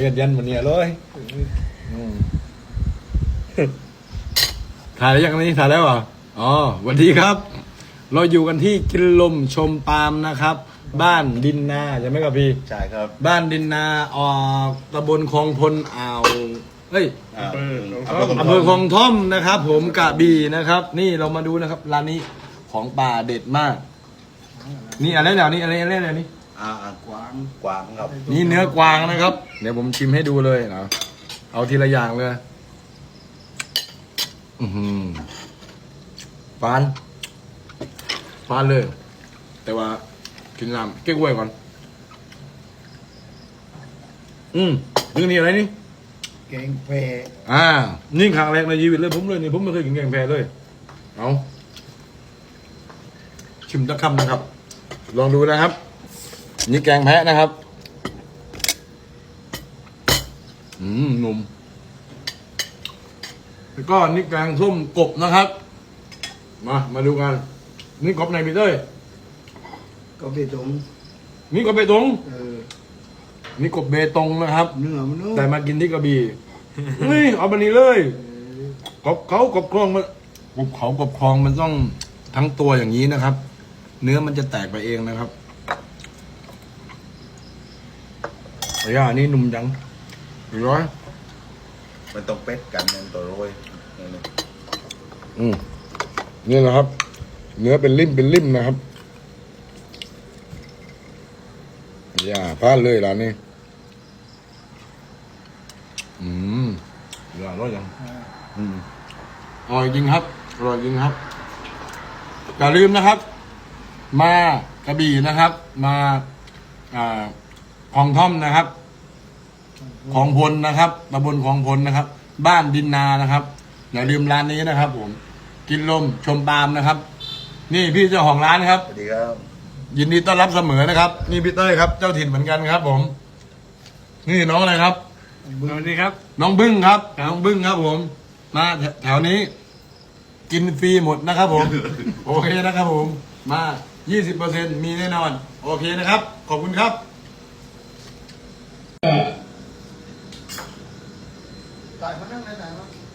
เย็นเย็นๆวันนี้เลยอืมถ่ายแล้วยังนี่ถ่ายแล้วเหรออ๋อสวัสดีครับ เราอยู่กันที่กินลมชมปาล์มนะครับ บ้านดินนาใช่ไหมครับพี่ ใช่ครับบ้านดินนาออกตำบลคลองพลอ่าวเฮ้ยอ่าอำเภอคลองท่อมนะครับ ผมกระบี่นะครับ นี่เรามาดูนะครับร้านนี้ของป่าเด็ดมาก นี่อะไรแล้วนี่อะไรอะไรแล้วนี่ อ่าอ่ากวางกวางครับนี่เนื้อกวางนะครับ เดี๋ยวผมชิมให้ดูเลยนะเอาทีละอย่างเลย อือหือฟานฟานเลย แต่ว่ากินน้ำเก๊กไว้ก่อน อืมนี่นี่อะไรนี่ แกงแพอ่า นี่ครั้งแรกในชีวิตเลยผมเลยนี่ผมไม่เคยกินแกงแพเลย เอาชิมตะคำนะครับ ลองดูนะครับ นี่แกงแพะนะครับ อืมหนุ่มแล้วก็นี่แกงส้มกบนะครับ มา มาดูกัน นี่กบไหนพี่เต้ยก็ไปตรงนี่กบเบตง เออนี่กบเบตงนะครับ เนื้อมันนุ่มแต่มากินที่กระบี่นี่เอาบันนี้เลยกบเขากบคลองมันกบเขากบคลองมันต้องทั้งตัวอย่างนี้นะครับ เนื้อมันจะแตกไปเองนะครับไอ้ ย่านี่หนุ่มจังเห็นไหมมันต้องเป็ดกันมันตัวโรยนี่นี่อืมนี่แหละครับ เนื้อเป็นริมเป็นริมนะครับอย่าพลาดเลยร้านนี้ อืมอร่อยจังอืมอร่อยจริงครับอร่อยจริงครับอย่าลืมนะครับ มากระบี่นะครับ มา อ่า คลองท่อมนะครับคลองพลนะครับตำบลคลองพลนะครับ บ้านดินนานะครับอย่าลืมร้านนี้นะครับ ผม กินลมชมปาล์มนะครับ นี่พี่เจ้าของร้านครับ สวัสดีครับ ยินดีต้อนรับเสมอนะครับ นี่พี่เต้ยครับ เจ้าถิ่นเหมือนกันครับ ผม นี่น้องอะไรครับ สวัสดีครับ น้องบึ้งครับ น้องบึ้งครับ ผม มาแถวนี้ กินฟรีหมดนะครับ ผม โอเคนะครับ ผม มา 20%มีแน่นอน โอเคนะครับ ขอบคุณครับ Tại vẫn.